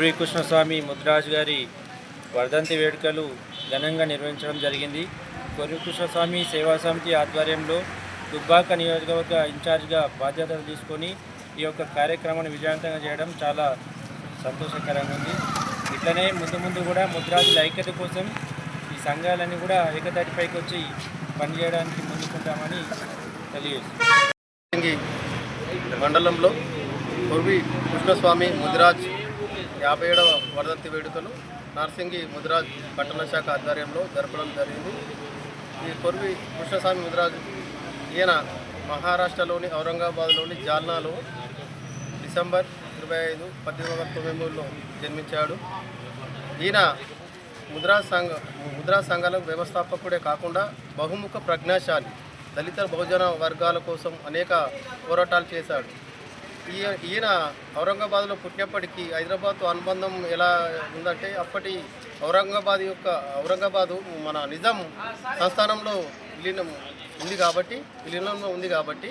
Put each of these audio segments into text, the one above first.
శ్రీకృష్ణస్వామి ముద్రాజ్ గారి వర్ధంతి వేడుకలు ఘనంగా నిర్వహించడం జరిగింది. కొరికృష్ణస్వామి సేవా సమితి ఆధ్వర్యంలో దుబ్బాక నియోజకవర్గ ఇన్ఛార్జ్గా బాధ్యతలు తీసుకొని ఈ యొక్క కార్యక్రమాన్ని విజయవంతంగా చేయడం చాలా సంతోషకరంగా ఉంది. ఇట్లనే ముందు ముందు కూడా ముద్రాజుల ఐక్యత కోసం ఈ సంఘాలన్నీ కూడా ఏకతాటిపైకి వచ్చి పనిచేయడానికి ముందుకుంటామని తెలియజేస్తుంది మండలంలో కొర్వి కృష్ణస్వామి ముద్రాజ్ యాభై ఏడవ వరదంతి వేడుకలు నార్సింగి ముదిరాజ్ పట్టణ శాఖ ఆధ్వర్యంలో జరపడం జరిగింది. ఈ కొరివి కృష్ణస్వామి ముదిరాజ్ ఈయన మహారాష్ట్రలోని ఔరంగాబాద్లోని జాల్నాలో డిసెంబర్ ఇరవై ఐదు పద్దెనిమిది వందల తొంభై మూడులో జన్మించాడు. ఈయన ముద్రా సంఘ ముద్రా సంఘాల వ్యవస్థాపకుడే కాకుండా బహుముఖ ప్రజ్ఞాశాలి దళిత బహుజన వర్గాల కోసం అనేక పోరాటాలు చేశాడు. ఈయన ఔరంగాబాద్లో పుట్టినప్పటికీ హైదరాబాద్తో అనుబంధం ఎలా ఉందంటే అప్పటి ఔరంగాబాద్ యొక్క ఔరంగాబాదు మన నిజాం సంస్థానంలో విలీనం ఉంది కాబట్టి విలీనంలో ఉంది కాబట్టి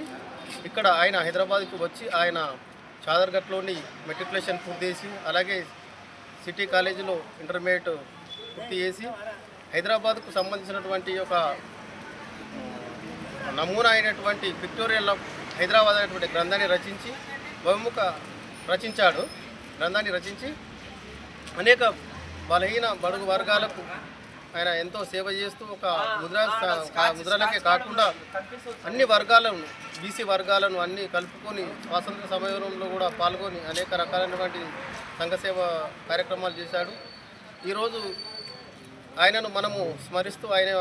ఇక్కడ ఆయన హైదరాబాద్కి వచ్చి ఆయన చాదర్ఘట్లోని మెట్రికులేషన్ పూర్తి చేసి అలాగే సిటీ కాలేజీలో ఇంటర్మీడియట్ పూర్తి చేసి హైదరాబాద్కు సంబంధించినటువంటి ఒక నమూనా అయినటువంటి విక్టోరియల్ హైదరాబాద్ అనేటువంటి గ్రంథాన్ని రచించి బహుముఖ రచించాడు గ్రంథాన్ని రచించి అనేక బలహీన బడుగు వర్గాలకు ఆయన ఎంతో సేవ చేస్తూ ఒక ముద్రా ముద్రలకే కాకుండా అన్ని వర్గాలను బీసీ వర్గాలను అన్ని కలుపుకొని స్వాతంత్ర సమయంలో కూడా పాల్గొని అనేక రకాలైనటువంటి సంఘ సేవ కార్యక్రమాలు చేశాడు. ఈరోజు ఆయనను మనము స్మరిస్తూ ఆయన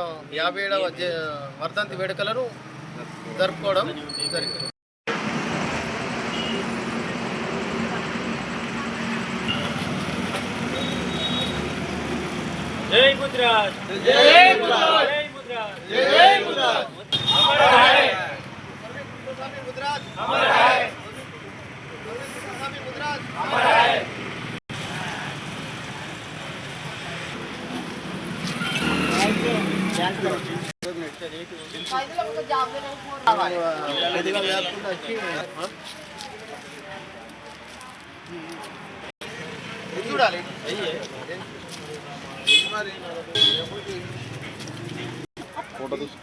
యాభై ఏడవ వర్ధంతి వేడుకలను జరుపుకోవడం జరిగింది. జై ముద్రాజ్ జై ముద్రాజ్ జై ముద్రాజ్ జై ముద్రాజ్ చూడాలి ఫోటో తీసు